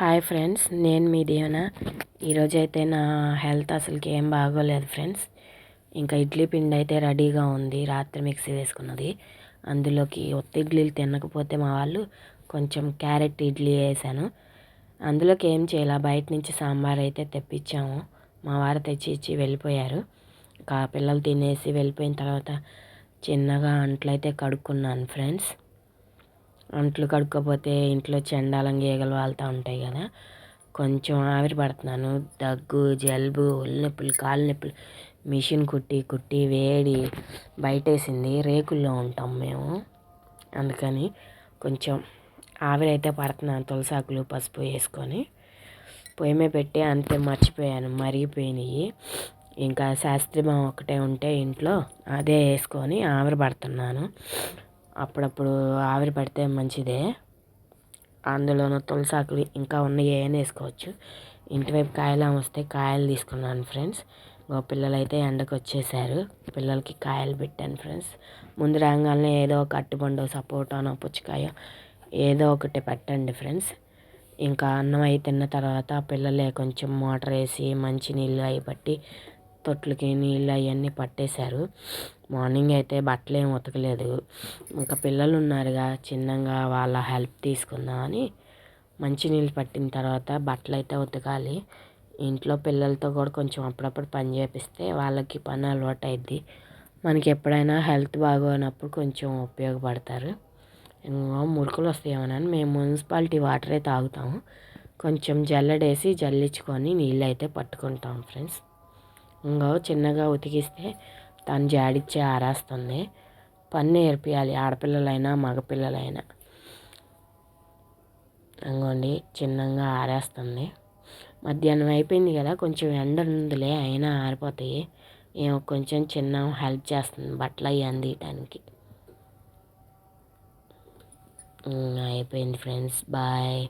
Hi friends నేను మీ దీవెన ఈరోజైతే నా హెల్త్ అసలుకి ఏం బాగోలేదు ఫ్రెండ్స్ ఇంకా ఇడ్లీ పిండి అయితే రెడీగా ఉంది. రాత్రి మిక్సీ వేసుకున్నది. అందులోకి ఒత్తిడ్లీలు తినకపోతే మా వాళ్ళు కొంచెం క్యారెట్ ఇడ్లీ వేసాను. అందులోకి ఏం చేయాల? బయట నుంచి సాంబార్ అయితే తెప్పించాము. మా వారు తెచ్చి ఇచ్చి వెళ్ళిపోయారు. ఇంకా పిల్లలు తినేసి వెళ్ళిపోయిన తర్వాత చిన్నగా అంట్లయితే కడుక్కున్నాను ఫ్రెండ్స్ అంట్లు కడుక్కపోతే ఇంట్లో చెండాలం గీగలు వాళ్తూ ఉంటాయి కదా. కొంచెం ఆవిరి పడుతున్నాను. దగ్గు జలుబు ఒళ్ళు నొప్పులు కాళ్ళు నొప్పులు మిషన్ కుట్టి కుట్టి వేడి బయటేసింది. రేకుల్లో ఉంటాం మేము. అందుకని కొంచెం ఆవిరి అయితే పడుతున్నాను. తులసాకులు పసుపు వేసుకొని పొయ్యి మీద పెట్టి అంతే మర్చిపోయాను. మరిగిపోయినాయి. ఇంకా శాస్త్రీమం ఒకటే ఉంటే ఇంట్లో అదే వేసుకొని ఆవిరి పడుతున్నాను. అప్పుడప్పుడు ఆవిరి పడితే మంచిదే. అందులోనూ తులసాకులు ఇంకా ఉన్నాయి ఏమైనా వేసుకోవచ్చు. ఇంటివైపు కాయలు వస్తే కాయలు తీసుకున్నాను ఫ్రెండ్స్. ఇంకో పిల్లలు అయితే ఎండకు వచ్చేసారు పిల్లలకి కాయలు పెట్టాను ఫ్రెండ్స్. ముందు రాగానే ఏదో ఒక అట్టుబండో సపోటానో పుచ్చకాయ ఏదో ఒకటి పెట్టండి ఫ్రెండ్స్. ఇంకా అన్నం అయి తిన్న తర్వాత పిల్లలే కొంచెం మోటార్ వేసి మంచి నీళ్ళు అవి పట్టి తొట్లకి నీళ్ళు అవన్నీ పట్టేశారు. మార్నింగ్ అయితే బట్టలు ఏం ఉతకలేదు. ఇంకా పిల్లలు ఉన్నారుగా చిన్నగా వాళ్ళ హెల్ప్ తీసుకుందామని మంచినీళ్ళు పట్టిన తర్వాత బట్టలు అయితే ఉతకాలి. ఇంట్లో పిల్లలతో కూడా కొంచెం అప్పుడప్పుడు పని చేపిస్తే వాళ్ళకి పని అలవాటు అయింది మనకి ఎప్పుడైనా హెల్త్ బాగోనప్పుడు కొంచెం ఉపయోగపడతారు. ఇంకా మురుకులు వస్తాయేమోనని మేము మున్సిపాలిటీ వాటరే తాగుతాము. కొంచెం జల్లడేసి జల్లించుకొని నీళ్ళు అయితే పట్టుకుంటాం ఫ్రెండ్స్. ఇంకా చిన్నగా ఉతికిస్తే తను జాడిచ్చే ఆరేస్తుంది. పని నేర్పియాలి ఆడపిల్లలైనా మగపిల్లలైనా. అంగోండి చిన్నగా ఆరేస్తుంది. మధ్యాహ్నం అయిపోయింది కదా కొంచెం ఎండ ఉందిలే అయినా ఆరిపోతాయి. మేము కొంచెం చిన్న హెల్ప్ చేస్తుంది బట్టలు అవి అందియటానికి. అయిపోయింది ఫ్రెండ్స్ బాయ్.